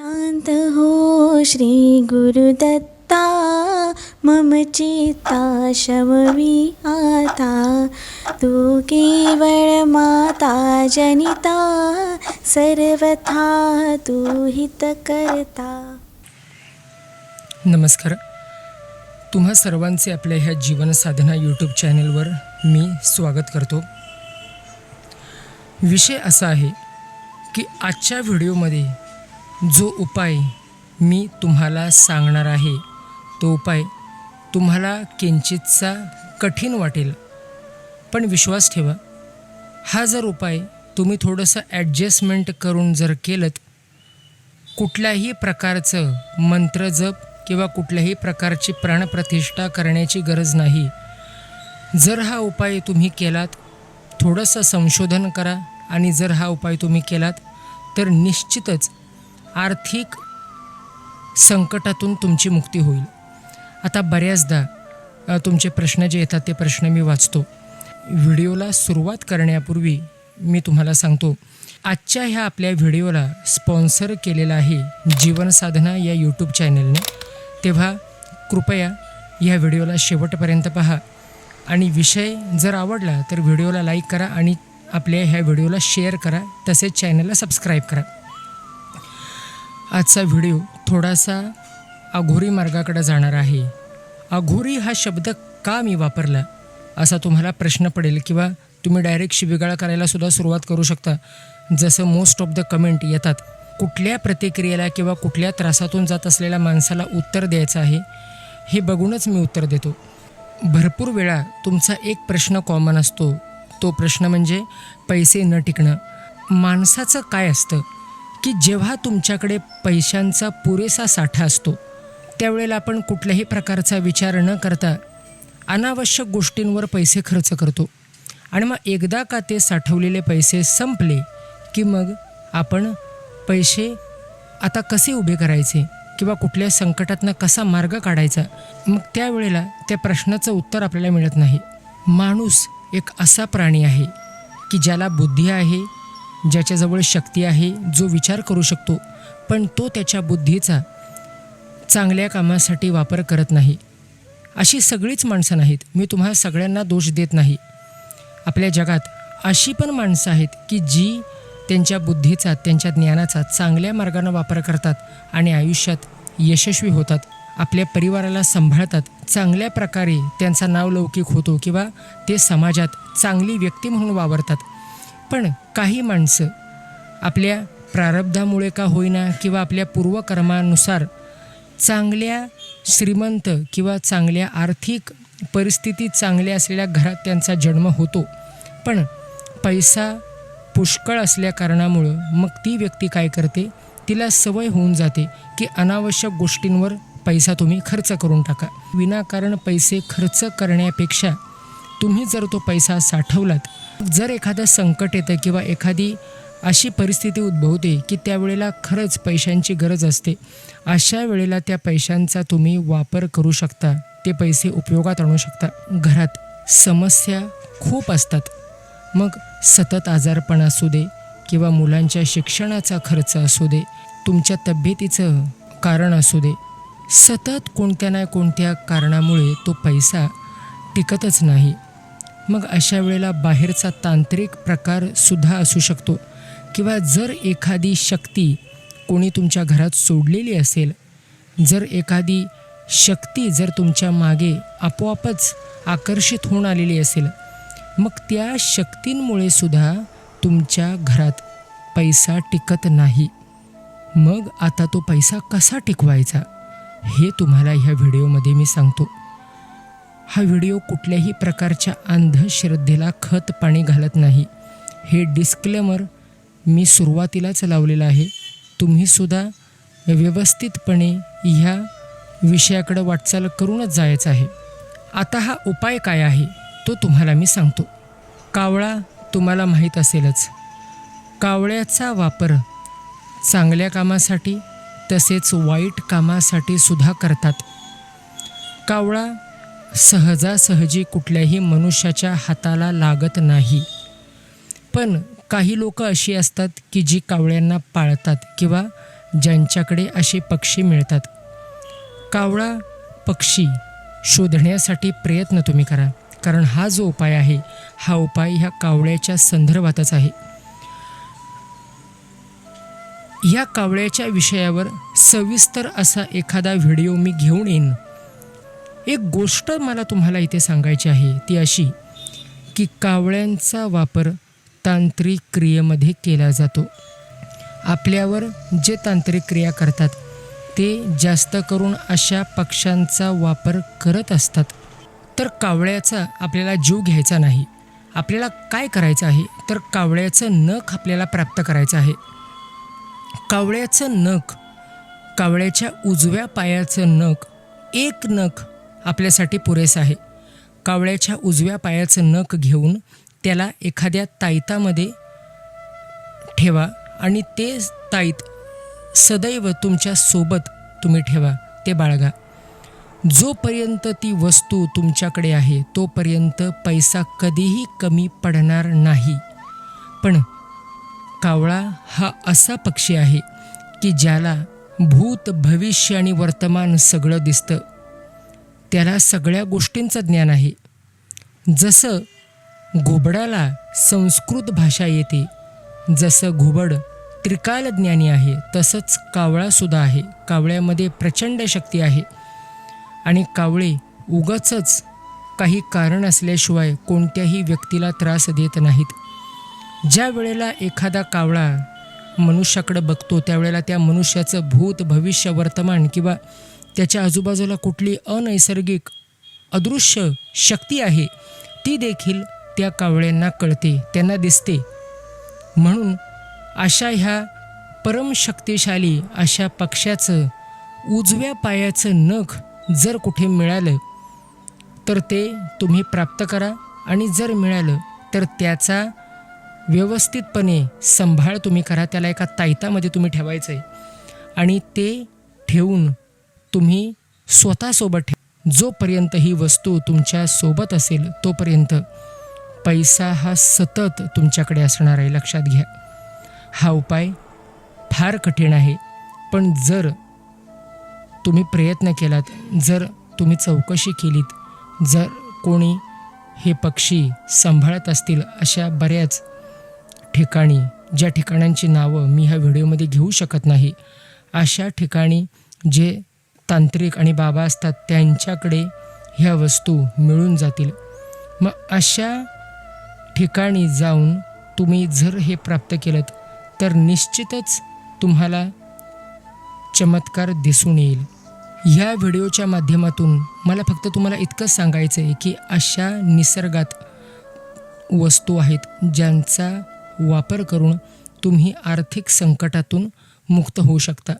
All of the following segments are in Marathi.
शान्त हो श्री गुरुदत्ता मम चित्ता शमवी आता। तू केवळ माता जनिता सर्वथा तू हितकर्ता। नमस्कार. तुम्हा सर्वांचे आपल्या ह्या जीवनसाधना यूट्यूब चॅनलवर मी स्वागत करतो. विषय असा आहे की आजच्या व्हिडिओमध्ये जो उपाय मी तुम्हाला सांगणार आहे तो उपाय तुम्हाला किंचितचा कठीण वाटेल पण विश्वास ठेवा. हा जर उपाय तुम्ही थोडंसं ॲडजस्टमेंट करून जर केलं कुठल्याही प्रकारचं मंत्रजप किंवा कुठल्याही प्रकारची प्राणप्रतिष्ठा करण्याची गरज नाही. जर हा उपाय तुम्ही केलात थोडंसं संशोधन करा आणि जर हा उपाय तुम्ही केलात तर निश्चितच आर्थिक संकटातून तुमची मुक्ती होईल. आता बऱ्याचदा तुमचे प्रश्न जे येतात ते प्रश्न मी वाचतो. व्हिडिओला सुरुवात करण्यापूर्वी मी तुम्हाला सांगतो आजच्या ह्या आपल्या व्हिडिओला स्पॉन्सर केलेला आहे जीवनसाधना या यूट्यूब चॅनलने. तेव्हा कृपया या व्हिडिओला शेवटपर्यंत पहा. आणि विषय जर आवडला तर व्हिडिओला लाईक करा आणि आपल्या ह्या व्हिडिओला शेअर करा तसेच चॅनलला सबस्क्राईब करा. आजचा व्हिडिओ थोडासा अघोरी मार्गाकडे जाणार आहे. अघोरी हा शब्द का मी वापरला? असा तुम्हाला प्रश्न पडेल किंवा तुम्ही डायरेक्ट शिबिगाळ करायलासुद्धा सुरुवात करू शकता. जसं मोस्ट ऑफ द कमेंट येतात कुठल्या प्रतिक्रियेला किंवा कुठल्या त्रासातून जात असलेल्या माणसाला उत्तर द्यायचं आहे हे बघूनच मी उत्तर देतो. भरपूर वेळा तुमचा एक प्रश्न कॉमन असतो. तो प्रश्न म्हणजे पैसे न टिकणं. माणसाचं काय असतं? की जेव्हा तुमच्याकडे पैशांचा पुरेसा साठा असतो त्यावेळेला आपण कुठल्याही प्रकारचा विचार न करता अनावश्यक गोष्टींवर पैसे खर्च करतो. आणि मग एकदा का ते साठवलेले पैसे संपले की मग आपण पैसे आता कसे उभे करायचे किंवा कुठल्या संकटातनं कसा मार्ग काढायचा मग त्यावेळेला त्या प्रश्नाचं उत्तर आपल्याला मिळत नाही. माणूस एक असा प्राणी आहे की ज्याला बुद्धी आहे ज्याच्याजवळ शक्ती आहे जो विचार करू शकतो पण तो त्याच्या बुद्धीचा चांगल्या कामासाठी वापर करत नाही. अशी सगळीच माणसं नाहीत. मी तुम्हाला सगळ्यांना दोष देत नाही. आपल्या जगात अशी पण माणसं आहेत की जी त्यांच्या बुद्धीचा त्यांच्या ज्ञानाचा चांगल्या मार्गाने वापर करतात आणि आयुष्यात यशस्वी होतात. आपल्या परिवाराला सांभाळतात. चांगल्या प्रकारे त्यांचा नावलौकिक होतो किंवा ते समाजात चांगली व्यक्ती म्हणून वावरतात. पण काही माणसं आपल्या प्रारब्धामुळे का होईना किंवा आपल्या पूर्वकर्मानुसार चांगल्या श्रीमंत किंवा चांगल्या आर्थिक परिस्थिती चांगल्या असलेल्या घरात त्यांचा जन्म होतो. पण पैसा पुष्कळ असल्या कारणामुळं मग ती व्यक्ती काय करते? तिला सवय होऊन जाते की अनावश्यक गोष्टींवर पैसा तुम्ही खर्च करून टाका. विनाकारण पैसे खर्च करण्यापेक्षा तुम्ही जर तो पैसा साठवलात जर एखादं संकट येतं किंवा एखादी अशी परिस्थिती उद्भवते की त्यावेळेला खरंच पैशांची गरज असते अशा वेळेला त्या पैशांचा तुम्ही वापर करू शकता. ते पैसे उपयोगात आणू शकता. घरात समस्या खूप असतात. मग सतत आजारपण असू दे किंवा मुलांच्या शिक्षणाचा खर्च असू दे तुमच्या तब्येतीचं कारण असू दे सतत कोणत्या ना कोणत्या कारणामुळे तो पैसा टिकतच नाही. मग अशा वेळेला बाहेरचा तांत्रिक प्रकार सुद्धा असू शकतो. किंवा जर एखादी शक्ती कोणी तुमच्या घरात सोडलेली असेल जर एखादी शक्ती जर तुमच्या मागे आपोआपच आकर्षित होऊन आलेली असेल मग त्या शक्तींमुळे सुद्धा तुमच्या घरात पैसा टिकत नाही. मग आता तो पैसा कसा टिकवायचा हे तुम्हाला ह्या व्हिडिओमध्ये मी सांगतो. हा व्हिडिओ कुठल्याही प्रकारच्या अंधश्रद्धेला खत पाणी घालत नाही. हे डिस्क्लेमर मी सुरुवातीलाच लावलेलं आहे. तुम्हीसुद्धा व्यवस्थितपणे ह्या विषयाकडं वाटचाल करूनच जायचं आहे. आता हा उपाय काय आहे तो तुम्हाला मी सांगतो. कावळा तुम्हाला माहीत असेलच. कावळ्याचा वापर चांगल्या कामासाठी तसेच वाईट कामासाठी सुद्धा करतात. कावळा सहजासहजी कुठल्याही मनुष्याच्या हाताला लागत नाही. पण काही लोक अशी असतात की जी कावळ्यांना पाळतात किंवा ज्यांच्याकडे असे पक्षी मिळतात. कावळा पक्षी शोधण्यासाठी प्रयत्न तुम्ही करा कारण हा जो उपाय आहे हा उपाय ह्या कावळ्याच्या संदर्भातच आहे. या कावळ्याच्या विषयावर सविस्तर असा एखादा व्हिडिओ मी घेऊन येईन. एक गोष्ट मला तुम्हाला इथे सांगायची आहे ती अशी की कावळ्यांचा वापर तांत्रिक क्रियेमध्ये केला जातो. आपल्यावर जे तांत्रिक क्रिया करतात ते जास्त करून अशा पक्ष्यांचा वापर करत असतात. तर कावळ्याचा आपल्याला जीव घ्यायचा नाही. आपल्याला काय करायचं आहे? तर कावळ्याचं नख आपल्याला प्राप्त करायचं आहे. कावळ्याचं नख कावळ्याच्या उजव्या पायाचं नख एक नख आपल्यासाठी पुरेसं आहे. कावळ्याच्या उजव्या पायाचं नख घेऊन त्याला एखाद्या ताईतामध्ये ठेवा आणि ते ताईत सदैव तुमच्यासोबत तुम्ही ठेवा ते बाळगा. जोपर्यंत ती वस्तू तुमच्याकडे आहे तोपर्यंत पैसा कधीही कमी पडणार नाही. पण कावळा हा असा पक्षी आहे की ज्याला भूत भविष्य आणि वर्तमान सगळं दिसतं. त्याला सगळ्या गोष्टींचं ज्ञान आहे. जसं घुबडाला संस्कृत भाषा येते जसं घुबड त्रिकाल ज्ञानी आहे तसंच कावळासुद्धा आहे. कावळ्यामध्ये प्रचंड शक्ती आहे. आणि कावळे उगाचच काही कारण असल्याशिवाय कोणत्याही व्यक्तीला त्रास देत नाहीत. ज्या वेळेला एखादा कावळा मनुष्याकडे बघतो त्यावेळेला त्या मनुष्याचं भूत भविष्य वर्तमान किंवा त्याच्या आजूबाजूला कुठली अनैसर्गिक अदृश्य शक्ती आहे ती देखील त्या कावळ्यांना कळते त्यांना दिसते. म्हणून अशा ह्या परमशक्तिशाली अशा पक्ष्याचं उजव्या पायाचं नख जर कुठे मिळालं तर ते तुम्ही प्राप्त करा आणि जर मिळालं तर त्याचा व्यवस्थितपणे संभाळ तुम्ही करा त्याला एका तायतामध्ये तुम्ही ठेवायचं आहे आणि ते ठेवून तुम्ही स्वतःसोबत ठेव. जोपर्यंत ही वस्तू तुमच्यासोबत असेल तोपर्यंत पैसा हा सतत तुमच्याकडे असणार आहे. लक्षात घ्या. हा उपाय फार कठीण आहे. पण जर तुम्ही प्रयत्न केलात जर तुम्ही चौकशी केलीत जर कोणी हे पक्षी सांभाळत असतील अशा बऱ्याच ठिकाणी ज्या ठिकाणांची नावं मी ह्या व्हिडिओमध्ये घेऊ शकत नाही अशा ठिकाणी जे तांत्रिक आणि बाबा असतात त्यांच्याकडे ह्या वस्तू मिळून जातील. मग अशा ठिकाणी जाऊन तुम्ही जर हे प्राप्त केलं तर निश्चितच तुम्हाला चमत्कार दिसून येईल. ह्या व्हिडिओच्या माध्यमातून मला फक्त तुम्हाला इतकंच सांगायचं आहे की अशा निसर्गात वस्तू आहेत ज्यांचा वापर करून तुम्ही आर्थिक संकटातून मुक्त होऊ शकता.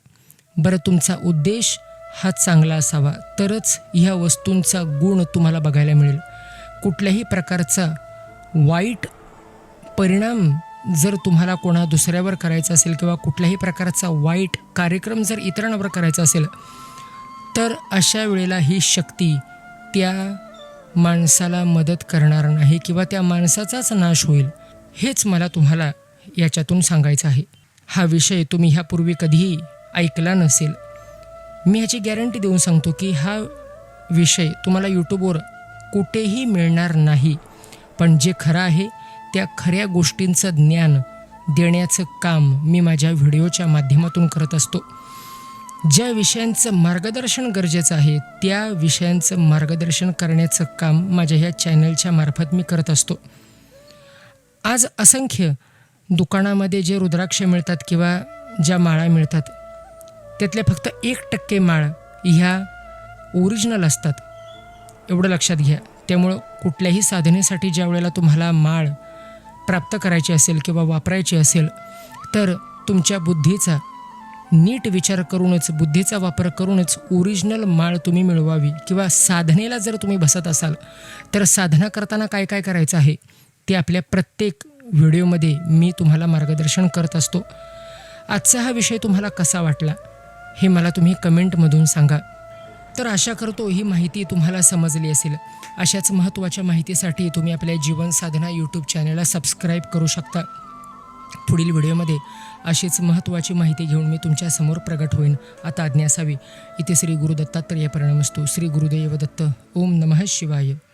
बरं तुमचा उद्देश हा चांगला असावा. तरच ह्या वस्तूंचा गुण तुम्हाला बघायला मिळेल. कुठल्याही प्रकारचा वाईट परिणाम जर तुम्हाला कोणा दुसऱ्यावर करायचा असेल किंवा कुठल्याही प्रकारचा वाईट कार्यक्रम जर इतरांवर करायचा असेल तर अशा वेळेला ही शक्ती त्या माणसाला मदत करणार नाही किंवा त्या माणसाचाच नाश होईल हेच मला तुम्हाला याच्यातून सांगायचं आहे. हा विषय तुम्ही ह्यापूर्वी कधीही ऐकला नसेल. मी ह्याची गॅरंटी देऊन सांगतो की हा विषय तुम्हाला यूट्यूबवर कुठेही मिळणार नाही. पण जे खरं आहे त्या खऱ्या गोष्टींचं ज्ञान देण्याचं काम मी माझ्या व्हिडिओच्या माध्यमातून करत असतो. ज्या विषयांचं मार्गदर्शन गरजेचं आहे त्या विषयांचं मार्गदर्शन करण्याचं काम माझ्या ह्या चॅनलच्या मार्फत मी करत असतो. आज असंख्य दुकानामध्ये जे रुद्राक्ष मिळतात किंवा ज्या माळा मिळतात त्यातल्या फक्त एक टक्के माळ ह्या ओरिजिनल असतात. एवढं लक्षात घ्या. त्यामुळं कुठल्याही साधनेसाठी ज्या वेळेला तुम्हाला माळ प्राप्त करायची असेल किंवा वापरायची असेल तर तुमच्या बुद्धीचा नीट विचार करूनच बुद्धीचा वापर करूनच ओरिजिनल माळ तुम्ही मिळवावी. किंवा साधनेला जर तुम्ही बसत असाल तर साधना करताना काय काय करायचं आहे ते आपल्या प्रत्येक व्हिडिओमध्ये मी तुम्हाला मार्गदर्शन करत असतो. आजचा हा विषय तुम्हाला कसा वाटला? हे मला तुम्ही कमेंटमधून सांगा. तर आशा करतो ही माहिती तुम्हाला समजली असेल. अशाच महत्त्वाच्या माहितीसाठी तुम्ही आपल्या जीवन साधना यूट्यूब चॅनलला सबस्क्राईब करू शकता. पुढील व्हिडिओमध्ये अशीच महत्त्वाची माहिती घेऊन मी तुमच्यासमोर प्रगट होईन. आता आज्ञा असावी. इथे श्री गुरु परिणाम असतो श्री गुरुदेव दत्त. ओम नमः शिवाय.